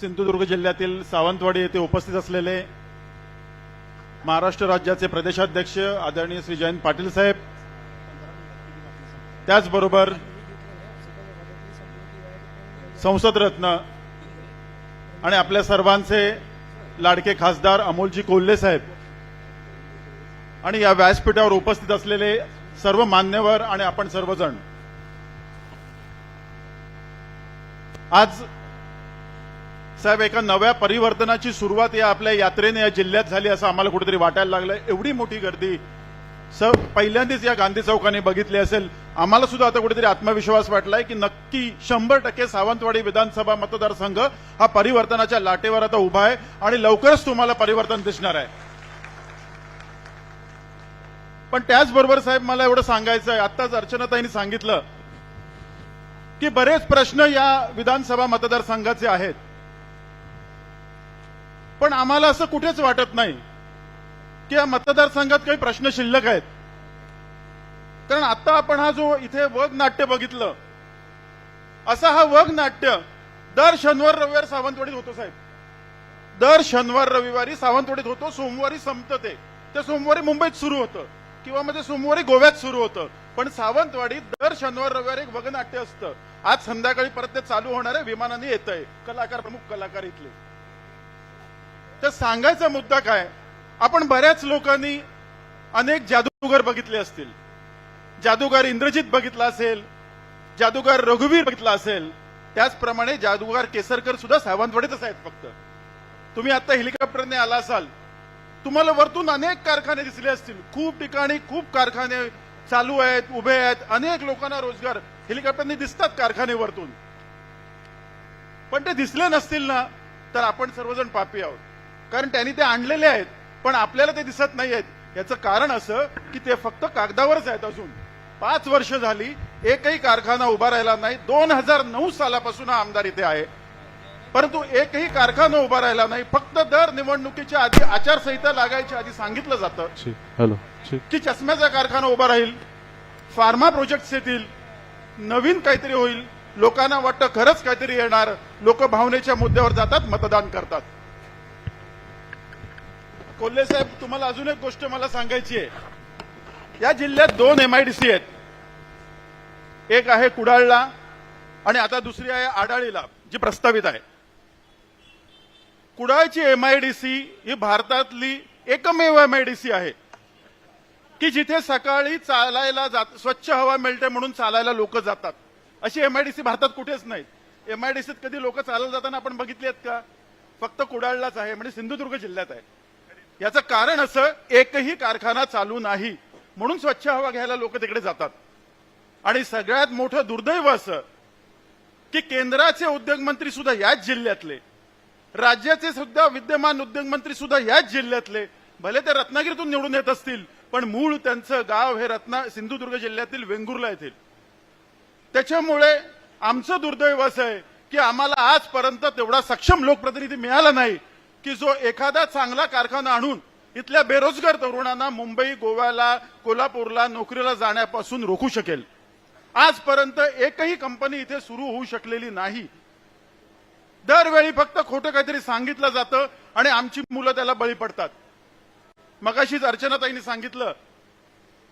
सिंधुदुर्ग जिल्ह्यातील सावंतवाडी येथे उपस्थित असलेले महाराष्ट्र राज्याचे प्रदेशाध्यक्ष आदरणीय श्री जयंत पाटील साहेब त्याचबरोबर संसद रत्न आणि आपल्या सर्वांचे लाडके खासदार अमोलजी कोल्हे साहेब आणि या व्यासपीठावर उपस्थित असलेले सर्व मान्यवर आणि आपण सर्वजण. आज साहेब एका नव्या परिवर्तनाची सुरुवात या आपल्या यात्रेने या जिल्ह्यात झाली असं आम्हाला कुठेतरी वाटायला लागलंय. एवढी मोठी गर्दी. सर पहिल्यांदाच या गांधी चौकाने बघितली असेल. आम्हाला सुद्धा आता कुठेतरी आत्मविश्वास वाटलाय की नक्की शंभर टक्के सावंतवाडी विधानसभा मतदारसंघ हा परिवर्तनाच्या लाटेवर आता उभा आहे आणि लवकरच तुम्हाला परिवर्तन दिसणार आहे. पण त्याचबरोबर साहेब मला एवढं सांगायचं आहे. आत्ताच अर्चनाताईंनी सांगितलं की बरेच प्रश्न या विधानसभा मतदारसंघाचे आहेत. पण आम्हाला असं कुठेच वाटत नाही की या मतदारसंघात काही प्रश्न शिल्लक आहेत. कारण आता आपण हा जो इथे वग नाट्य बघितलं असा हा वग नाट्य दर शनिवार रविवार सावंतवाडीत होतो साहेब. दर शनिवार रविवारी सावंतवाडीत होतो सोमवारी संपतं ते. ते सोमवारी मुंबईत सुरू होतं किंवा म्हणजे सोमवारी गोव्यात सुरू होतं. पण सावंतवाडीत दर शनिवार रविवार एक वगनाट्य असतं. आज संध्याकाळी परत ते चालू होणार आहे विमानाने येत आहे कलाकार प्रमुख कलाकार इथले. तर सांगायचा मुद्दा काय? आपण बऱ्याच लोकांनी अनेक जादूगार बघितले असतील. जादूगार इंद्रजित बघितला असेल जादूगार रघुवीर बघितला असेल. त्याचप्रमाणे जादूगार केसरकर सुद्धा सावंतवाडीतच आहेत फक्त. तुम्ही आता हेलिकॉप्टरने आला असाल. तुम्हाला वरतून अनेक कारखाने दिसले असतील. खूप ठिकाणी खूप कारखाने चालू आहेत उभे आहेत. अनेक लोकांना रोजगार. हेलिकॉप्टरने दिसतात कारखाने वरतून. पण ते दिसले नसतील ना तर आपण सर्वजण पापी आहोत. कारण त्यांनी ते आणलेले आहेत पण आपल्याला ते दिसत नाही आहेत याचं कारण असं की ते फक्त कागदावरच आहेत अजून. पाच वर्ष झाली एकही कारखाना उभा राहिला नाही. दोन हजार नऊ सालापासून हा आमदार इथे आहे. परंतु एकही कारखाना उभा राहिला नाही. फक्त दर निवडणुकीच्या आधी आचारसंहिता लागायच्या आधी सांगितलं जातं हॅलो की चष्म्याचा कारखाना उभा राहील फार्मा प्रोजेक्ट्स येतील नवीन काहीतरी होईल लोकांना वाटतं खरंच काहीतरी येणार लोक भावनेच्या मुद्द्यावर जातात मतदान करतात. कोल्हे साहेब तुम्हाला अजून एक गोष्ट मला सांगायची आहे. या जिल्ह्यात दोन एमआयडीसी आहेत. एक आहे कुडाळला आणि आता दुसरी आहे आडाळीला जी प्रस्तावित आहे. कुडाळची एमआयडीसी ही भारतातली एकमेव एमआयडीसी आहे. की जिथे सकाळी चालायला जात स्वच्छ हवा मिळते म्हणून चालायला लोक जातात. अशी एमआयडीसी भारतात कुठेच नाहीत एमआयडीसीत कधी लोक चालायला जाताना आपण बघितली आहेत का? फक्त कुडाळलाच आहे म्हणजे सिंधुदुर्ग जिल्ह्यात आहे. याचं कारण असं एकही कारखाना चालू नाही. म्हणून स्वच्छ हवा घ्यायला लोक तिकडे जातात. आणि सगळ्यात मोठं दुर्दैव असं की केंद्राचे उद्योग मंत्री सुद्धा याच जिल्ह्यातले. राज्याचे सुद्धा विद्यमान उद्योग मंत्री सुद्धा याच जिल्ह्यातले. भले ते रत्नागिरीतून निवडून येत असतील पण मूळ त्यांचं गाव हे रत्ना सिंधुदुर्ग जिल्ह्यातील वेंगुर्ला येथील. त्याच्यामुळे आमचं दुर्दैव असं आहे की आम्हाला आजपर्यंत तेवढा सक्षम लोकप्रतिनिधी मिळाला नाही. की जो एखादा चांगला कारखाना आणून इथल्या बेरोजगार तरुणांना मुंबई गोव्याला कोल्हापूरला नोकरीला जाण्यापासून रोखू शकेल. आजपर्यंत एकही कंपनी इथे सुरू होऊ शकलेली नाही. दरवेळी फक्त खोटं काहीतरी सांगितलं जातं आणि आमची मुलं त्याला बळी पडतात. मगाशीच अर्चनाताईंनी सांगितलं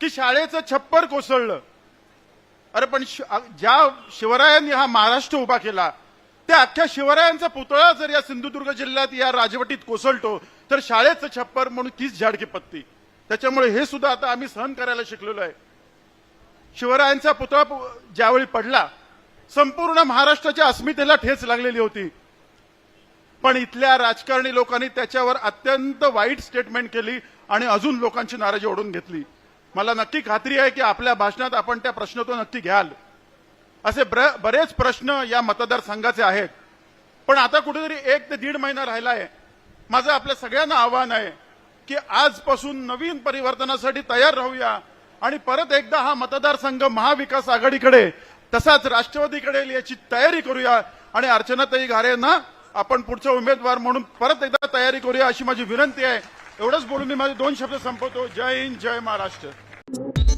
की शाळेचं छप्पर कोसळलं. अरे पण ज्या शिवरायांनी हा महाराष्ट्र उभा केला त्या अख्ख्या शिवरायांचा पुतळा जर या सिंधुदुर्ग जिल्ह्यात या राजवटीत कोसळतो तर शाळेचं छप्पर म्हणून तीच झाडकी पत्ती. त्याच्यामुळे हे सुद्धा आता आम्ही सहन करायला शिकलेलो आहे. शिवरायांचा पुतळा ज्यावेळी पडला संपूर्ण महाराष्ट्राच्या अस्मितेला ठेच लागलेली होती. पण इथल्या राजकारणी लोकांनी त्याच्यावर अत्यंत वाईट स्टेटमेंट केली आणि अजून लोकांची नाराजी ओढून घेतली. मला नक्की खात्री आहे की आपल्या भाषणात आपण त्या प्रश्नातून नक्की घ्याल. असे बरेच प्रश्न या मतदारसंघाचे आहेत. पण आता कुठेतरी एक ते दीड महिना राहिला आहे माझं आपल्या सगळ्यांना आव्हान आहे की आजपासून नवीन परिवर्तनासाठी तयार राहूया. आणि परत एकदा हा मतदारसंघ महाविकास आघाडीकडे तसाच राष्ट्रवादीकडे याची तयारी करूया. आणि अर्चनाताई घारेंना आपण पुढचा उमेदवार म्हणून परत एकदा तयारी करूया अशी माझी विनंती आहे. एवढंच बोलून मी माझे दोन शब्द संपवतो. जय हिंद जय महाराष्ट्र.